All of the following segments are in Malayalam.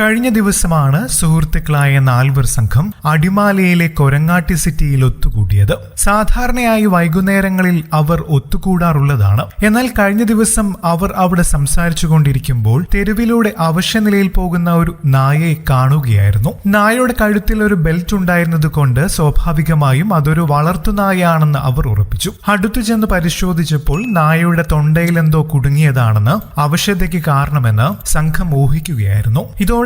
കഴിഞ്ഞ ദിവസമാണ് സുഹൃത്തുക്കളായ നാൽവർ സംഘം അടിമാലയിലെ കൊരങ്ങാട്ടി സിറ്റിയിൽ ഒത്തുകൂടിയത്. സാധാരണയായി വൈകുന്നേരങ്ങളിൽ അവർ ഒത്തുകൂടാറുള്ളതാണ്. എന്നാൽ കഴിഞ്ഞ ദിവസം അവർ അവിടെ സംസാരിച്ചു കൊണ്ടിരിക്കുമ്പോൾ തെരുവിലൂടെ അവശ്യനിലയിൽ പോകുന്ന ഒരു നായയെ കാണുകയായിരുന്നു. നായയുടെ കഴുത്തിൽ ഒരു ബെൽറ്റ് ഉണ്ടായിരുന്നത് കൊണ്ട് സ്വാഭാവികമായും അതൊരു വളർത്തുനായാണെന്ന് അവർ ഉറപ്പിച്ചു. അടുത്തു ചെന്ന് പരിശോധിച്ചപ്പോൾ നായയുടെ തൊണ്ടയിൽ എന്തോ കുടുങ്ങിയതാണെന്ന് അവശ്യതയ്ക്ക് കാരണമെന്ന് സംഘം ഊഹിക്കുകയായിരുന്നു.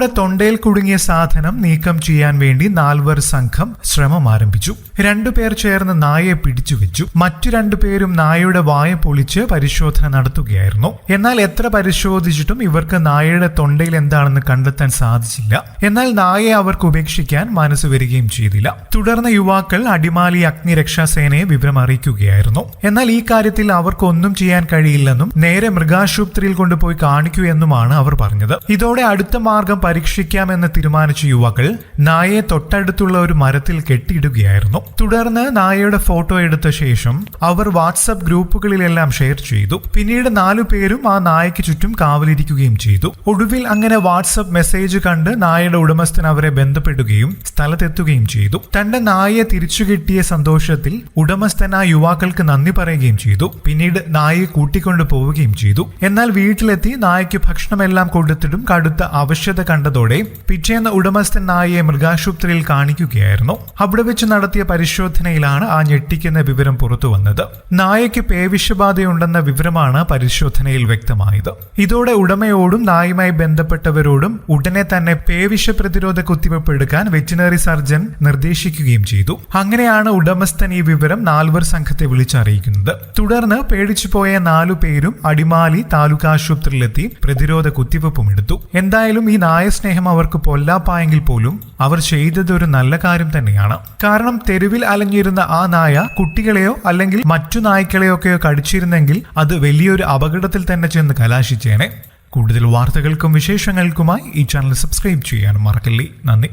തൊണ്ടയിൽ കുടുങ്ങിയ സാധനം നീക്കം ചെയ്യാൻ വേണ്ടി നാൽവർ സംഘം ശ്രമം ആരംഭിച്ചു. രണ്ടുപേർ ചേർന്ന് നായയെ പിടിച്ചു വെച്ചു. മറ്റു രണ്ടുപേരും നായയുടെ വായ പൊളിച്ച് പരിശോധന നടത്തുകയായിരുന്നു. എന്നാൽ എത്ര പരിശോധിച്ചിട്ടും ഇവർക്ക് നായയുടെ തൊണ്ടയിൽ എന്താണെന്ന് കണ്ടെത്താൻ സാധിച്ചില്ല. എന്നാൽ നായയെ അവർക്ക് ഉപേക്ഷിക്കാൻ മനസ്സ് വരികയും ചെയ്തില്ല. തുടർന്ന് യുവാക്കൾ അടിമാലി അഗ്നിരക്ഷാസേനയെ വിവരം അറിയിക്കുകയായിരുന്നു. എന്നാൽ ഈ കാര്യത്തിൽ അവർക്ക് ഒന്നും ചെയ്യാൻ കഴിയില്ലെന്നും നേരെ മൃഗാശുപത്രിയിൽ കൊണ്ടുപോയി കാണിക്കൂ എന്നുമാണ് അവർ പറഞ്ഞത്. ഇതോടെ അടുത്ത മാർഗം പരീക്ഷിക്കാമെന്ന് തീരുമാനിച്ച യുവാക്കൾ നായയെ തൊട്ടടുത്തുള്ള ഒരു മരത്തിൽ കെട്ടിയിടുകയായിരുന്നു. തുടർന്ന് നായയുടെ ഫോട്ടോ എടുത്ത ശേഷം അവർ വാട്സ്ആപ്പ് ഗ്രൂപ്പുകളിലെല്ലാം ഷെയർ ചെയ്തു. പിന്നീട് നാലു പേരും ആ നായയ്ക്ക് ചുറ്റും കാവലിരിക്കുകയും ചെയ്തു. ഒടുവിൽ അങ്ങനെ വാട്സ്ആപ്പ് മെസ്സേജ് കണ്ട് നായയുടെ ഉടമസ്ഥൻ അവരെ ബന്ധപ്പെടുകയും സ്ഥലത്തെത്തുകയും ചെയ്തു. തന്റെ നായയെ തിരിച്ചു കിട്ടിയ സന്തോഷത്തിൽ ഉടമസ്ഥൻ ആ യുവാക്കൾക്ക് നന്ദി പറയുകയും ചെയ്തു. പിന്നീട് നായയെ കൂട്ടിക്കൊണ്ടു പോവുകയും ചെയ്തു. എന്നാൽ വീട്ടിലെത്തി നായയ്ക്ക് ഭക്ഷണമെല്ലാം കൊടുത്തിട്ടും കടുത്ത ആവശ്യത കണ്ടതോടെ പിറ്റേന്ന് ഉടമസ്ഥൻ നായയെ മൃഗാശുപത്രിയിൽ കാണിക്കുകയായിരുന്നു. അവിടെ വെച്ച് നടത്തിയ പരിശോധനയിലാണ് ആ ഞെട്ടിക്കുന്ന വിവരം പുറത്തു വന്നത്. നായയ്ക്ക് പേവിഷബാധയുണ്ടെന്ന വിവരമാണ് പരിശോധനയിൽ വ്യക്തമായത്. ഇതോടെ ഉടമയോടും നായുമായി ബന്ധപ്പെട്ടവരോടും ഉടനെ തന്നെ പേവിഷ പ്രതിരോധ കുത്തിവയ്പ് എടുക്കാൻ വെറ്റിനറി സർജൻ നിർദ്ദേശിക്കുകയും ചെയ്തു. അങ്ങനെയാണ് ഉടമസ്ഥൻ ഈ വിവരം നാലുവർ സംഘത്തെ വിളിച്ചറിയിക്കുന്നത്. തുടർന്ന് പേടിച്ചു പോയ നാലു പേരും അടിമാലി താലൂക്ക് ആശുപത്രിയിലെത്തി പ്രതിരോധ കുത്തിവയ്പും എടുത്തു. എന്തായാലും ഈ നായസ്നേഹം അവർക്ക് പൊല്ലാപ്പായെങ്കിൽ പോലും അവർ ചെയ്തത് ഒരു നല്ല കാര്യം തന്നെയാണ്. കാരണം തെരുവിൽ അലഞ്ഞിരുന്ന ആ നായ കുട്ടികളെയോ അല്ലെങ്കിൽ മറ്റു നായ്ക്കളെയൊക്കെയോ കടിച്ചിരുന്നെങ്കിൽ അത് വലിയൊരു അപകടത്തിൽ തന്നെ ചെന്ന് കലാശിച്ചേനെ. കൂടുതൽ വാർത്തകൾക്കും വിശേഷങ്ങൾക്കുമായി ഈ ചാനൽ സബ്സ്ക്രൈബ് ചെയ്യാനും മറക്കല്ലേ. നന്ദി.